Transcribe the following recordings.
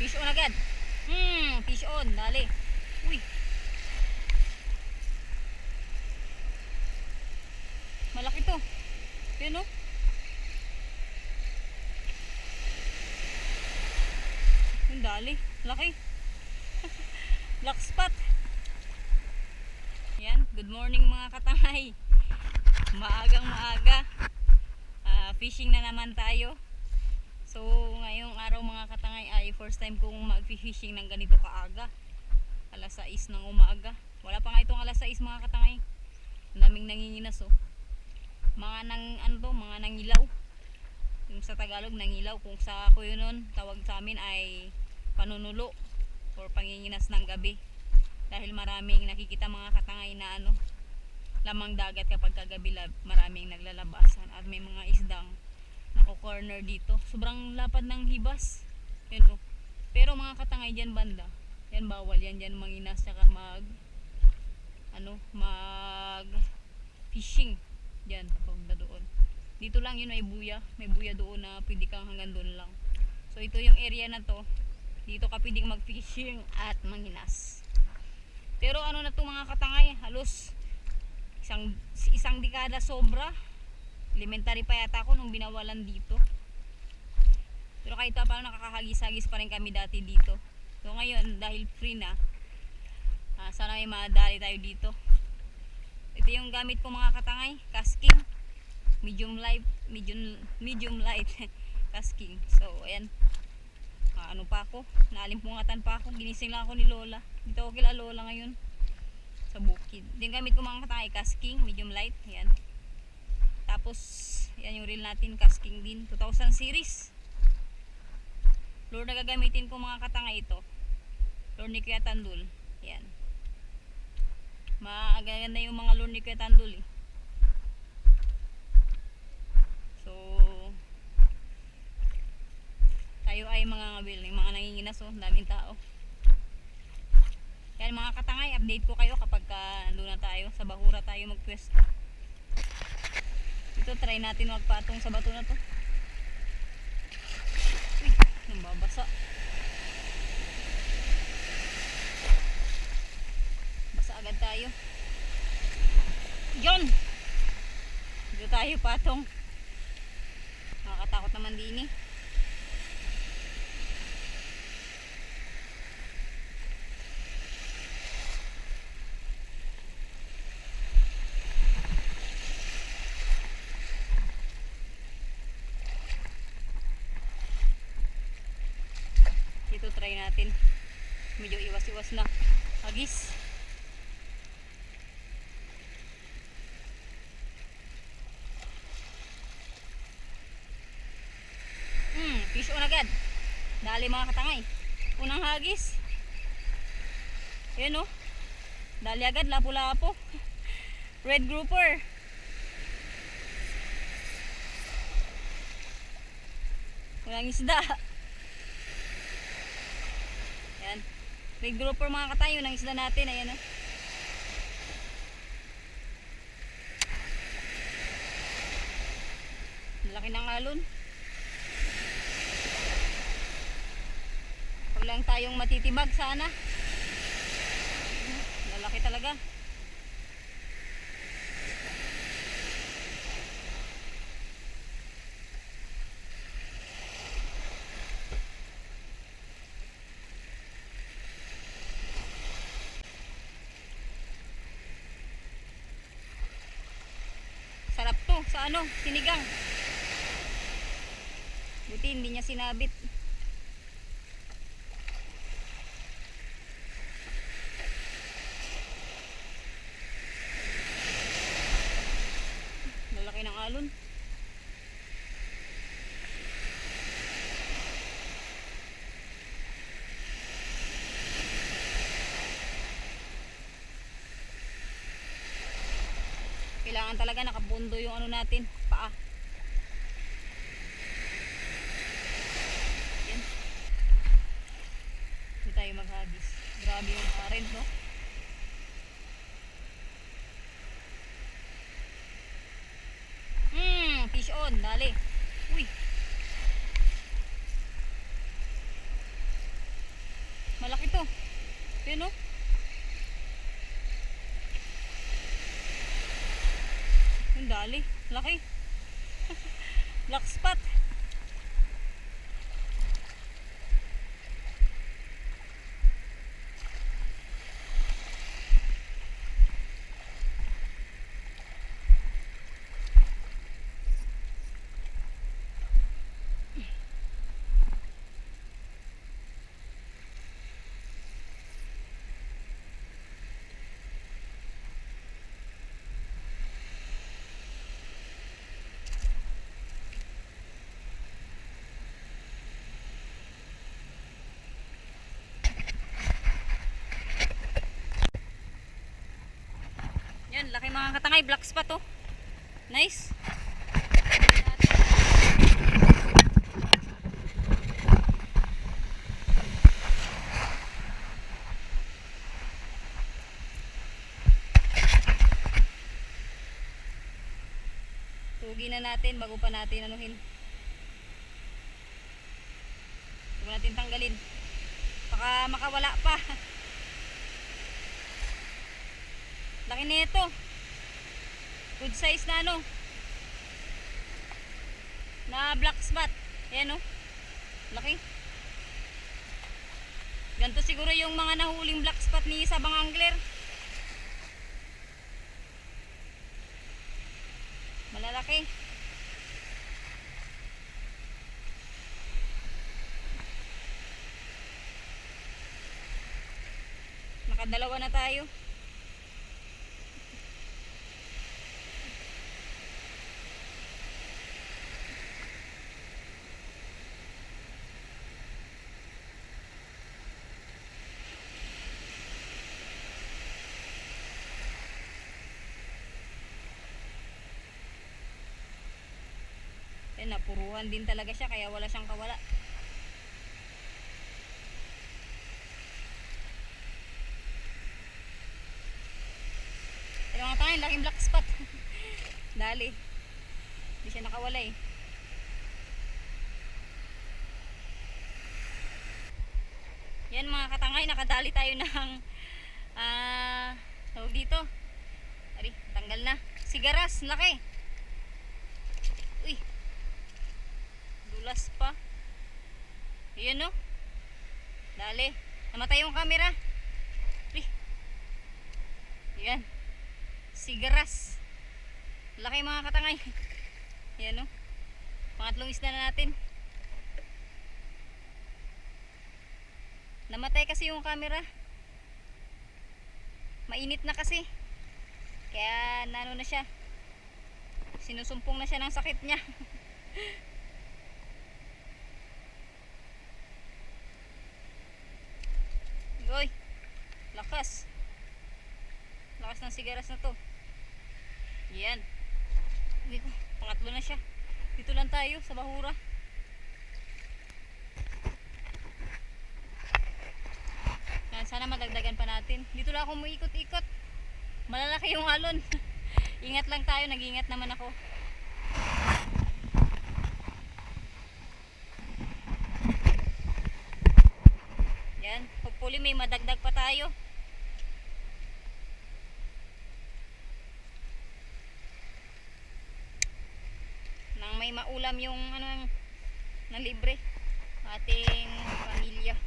Fish on agad. Hmm, fish on. Dali. Uy. Malaki to. Yun oh. Ang dali. Laki. Black spot. Yan. Good morning mga katangay. Maagang maaga. Ah, fishing na naman tayo. So, ngayong araw mga katangay ay first time kong mag-fishing ng ganito kaaga. Alas 6 ng umaga. Wala pa nga itong alas 6 mga katangay. Ang daming nanginginas oh. Mga nang ano to, mga nangilaw. Yung sa Tagalog nangilaw. Kung sa yun nun, tawag sa amin ay panunulo or panginginas ng gabi. Dahil maraming nakikita mga katangay na ano, lamang dagat kapag kagabi maraming naglalabasan at may mga isdang nako-corner dito. Sobrang lapad ng hibas. Yan oh. Pero mga katangay dyan banda, yan bawal yan dyan manginas tsaka mag ano, mag fishing dyan papunta doon. Dito lang yun may buya, may buya doon na pwede kang hanggang doon lang. So ito yung area na to. Dito ka pwedeng mag-fishing at manginas. Pero ano na to mga katangay, halos isang isang dekada sobra elementary pa yata ako nung binawalan dito. Pero kahit pa paano nakakahagis-hagis pa rin kami dati dito. So ngayon dahil free na ah, sana may madali tayo dito. Ito yung gamit ko mga katangay casking. Medium light medium medium light casking. So ayan. Ah, ano pa ako? Naalimpungatan pa ako. Ginising lang ako ni Lola. Dito ako kila Lola ngayon. Sa bukid. Din gamit ko mga katangay casking, medium light, yan. Tapos yan yung reel natin casking din, 2000 series. Lure na gagamitin ko mga katangay ito. Lure ni Kuya Tandul. Yan. Maagaganda yung mga lure ni Kuya Tandul eh. So tayo ay mga ngabil, yung mga nanginginas oh, daming tao. Yan mga katangay, update ko kayo kapag ka nandun na tayo. Sa Bahura tayo magpwesto. Ito, try natin magpatong sa bato na to. Uy, nambabasa. Basa agad tayo. Yon! Dito tayo patong. Nakakatakot naman din eh. Dito try natin. Medyo iwas-iwas na. Agis. Hmm, fish on agad. Dali mga katangay. Unang hagis. Yan o. Dali agad, lapo-lapo. Red grouper. Walang isda. Yan. Big grouper mga katayo ng isda natin. Ayan o. Laki ng alon. Huwag lang tayong matitibag sana. Lalaki talaga. Sarap to ano, sinigang. Buti hindi niya sinabit. Lalaki ng alon. Kailangan talaga nakabundo yung ano natin, paa. Yan. Hindi tayo maghagis. Grabe yung current, no? Hmm, fish on, dali. Uy. Malaki to. Yun oh. Ang dali. Laki. Black spot. Laki mga katangay. Black spot oh. Nice. Tugi na natin bago pa natin anuhin. Bago natin tanggalin. Baka makawala pa. Laki nito. Good size na ano. Na black spot. Ayan oh. Laki. Ganito siguro yung mga nahuling black spot ni Sabang Angler. Malalaki. Nakadalawa na tayo. Napuruhan din talaga siya kaya wala siyang kawala. Pero mga tayo, laking black spot. Dali. Hindi siya nakawala eh. Yan mga katangay, nakadali tayo ng ah, tawag dito. Ari, tanggal na. Sigaras, laki. Uy. Dulas pa. Ayan no. Dali. Namatay yung camera. Uy. Ayan. Sigaras. Laki mga katangay. Ayan no. Pangatlong isda na natin. Namatay kasi yung camera. Mainit na kasi. Kaya nano na siya. Sinusumpong na siya ng sakit niya. Lakas. Lakas ng sigaras na to. Yan. Pangatlo na siya. Dito lang tayo sa Bahura. Yan, sana madagdagan pa natin. Dito lang ako muikot-ikot. Malalaki yung alon. Ingat lang tayo, nag-ingat naman ako. Yan, hopefully may madagdag pa tayo. Maulam yung ano ng libre ating pamilya.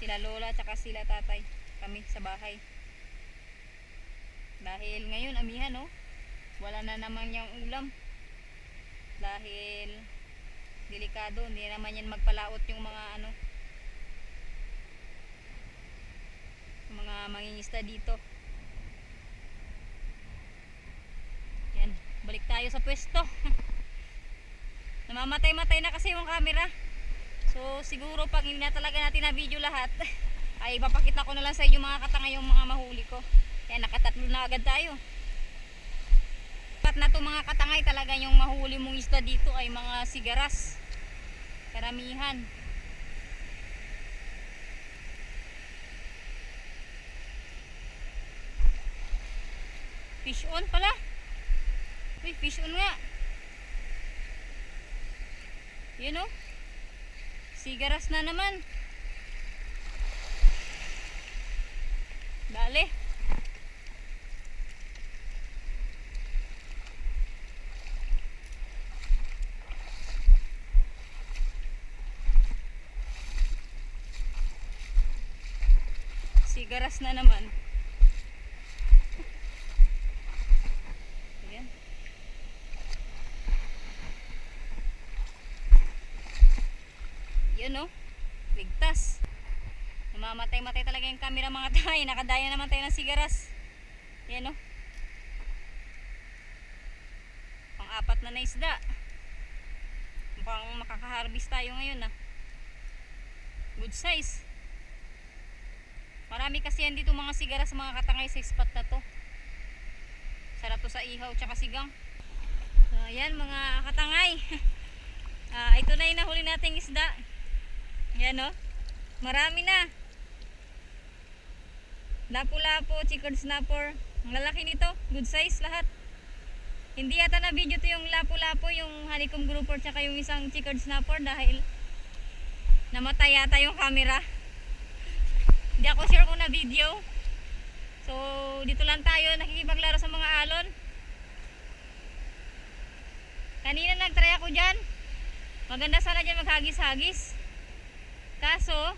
Sila lola tsaka sila tatay kami sa bahay. Dahil ngayon amihan no, wala na naman yung ulam. Dahil delikado, hindi naman yan magpalaot yung mga ano yung mga mangingista dito. Balik tayo sa pwesto. Namamatay-matay na kasi yung camera. So siguro pag hindi na talaga natin na video lahat, ay papakita ko na lang sa inyo mga katanga yung mga mahuli ko. Kaya nakatatlo na agad tayo. Pat na to mga katangay talaga yung mahuli mong isda dito ay mga sigaras. Karamihan. Fish on pala. Uy, fish on nga. Yun o. Sigaras na naman. Dali. Sigaras na naman. Namamatay-matay talaga yung camera mga tayo. Nakadaya naman tayo ng sigaras. Yan o. Pang-apat na na isda. Mukhang makakaharvest tayo ngayon ah. Good size. Marami kasi yan dito mga sigaras mga katangay sa spot na to. Sarap to sa ihaw tsaka sigang. So, ayan mga katangay. Ah, ito na yung nahuli nating isda. Yan o. Marami na. Lapu-lapo, chickered snapper. Ang lalaki nito. Good size lahat. Hindi yata na video to yung lapu-lapo, yung honeycomb grouper, tsaka yung isang chickered snapper dahil namatay yata yung camera. Hindi ako sure kung na video. So, dito lang tayo nakikipaglaro sa mga alon. Kanina nagtry ako dyan. Maganda sana dyan maghagis-hagis. Kaso,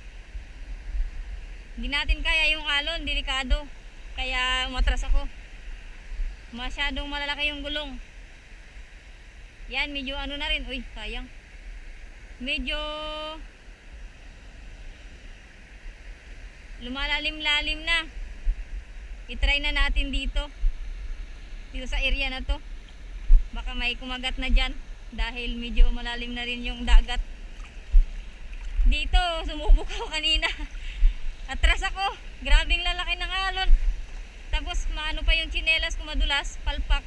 hindi natin kaya yung alon, delikado. Kaya umatras ako. Masyadong malalaki yung gulong. Yan, medyo ano na rin. Uy, sayang. Medyo lumalalim-lalim na. I-try na natin dito. Dito sa area na to. Baka may kumagat na dyan. Dahil medyo malalim na rin yung dagat. Dito, sumubok ako kanina. Atras ako. Grabing lalaki ng alon. Tapos maano pa yung chinelas ko madulas, palpak.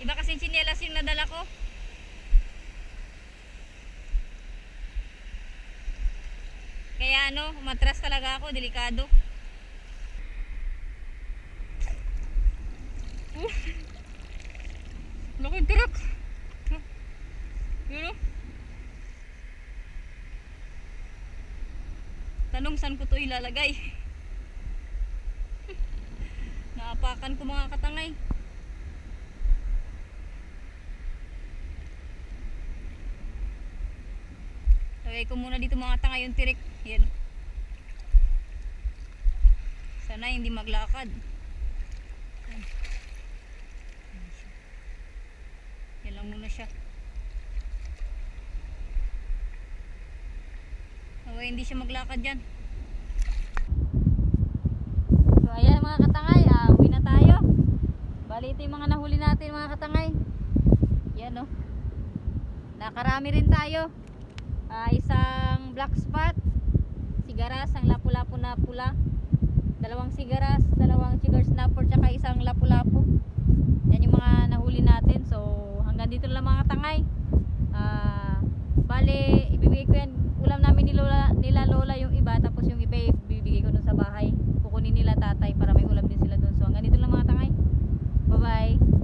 Iba kasi chinelas yung nadala ko. Kaya ano, umatras talaga ako, delikado. Laking tirak. Yun o. Tanong saan ko to ilalagay. Naapakan ko mga katangay. Lagay ko muna dito mga tangay yung tirik. Yan. Sana hindi maglakad. Yan lang muna siya. Naway hindi siya maglakad dyan. So ayan mga katangay, ah, uwi na tayo. Bali yung mga nahuli natin mga katangay. Yan o. Nakarami rin tayo. Ah, isang black spot, sigaras, ang lapu-lapu na pula. Dalawang sigaras, dalawang sugar snapper, tsaka isang lapu-lapu. Yan yung mga nahuli natin. So hanggang dito lang mga katangay. Ah, bali, ibibigay ulam namin ni Lola, nila Lola yung iba tapos yung iba eh, bibigay ko dun sa bahay. Kukunin nila tatay para may ulam din sila dun. So ganito lang mga tangay. Bye bye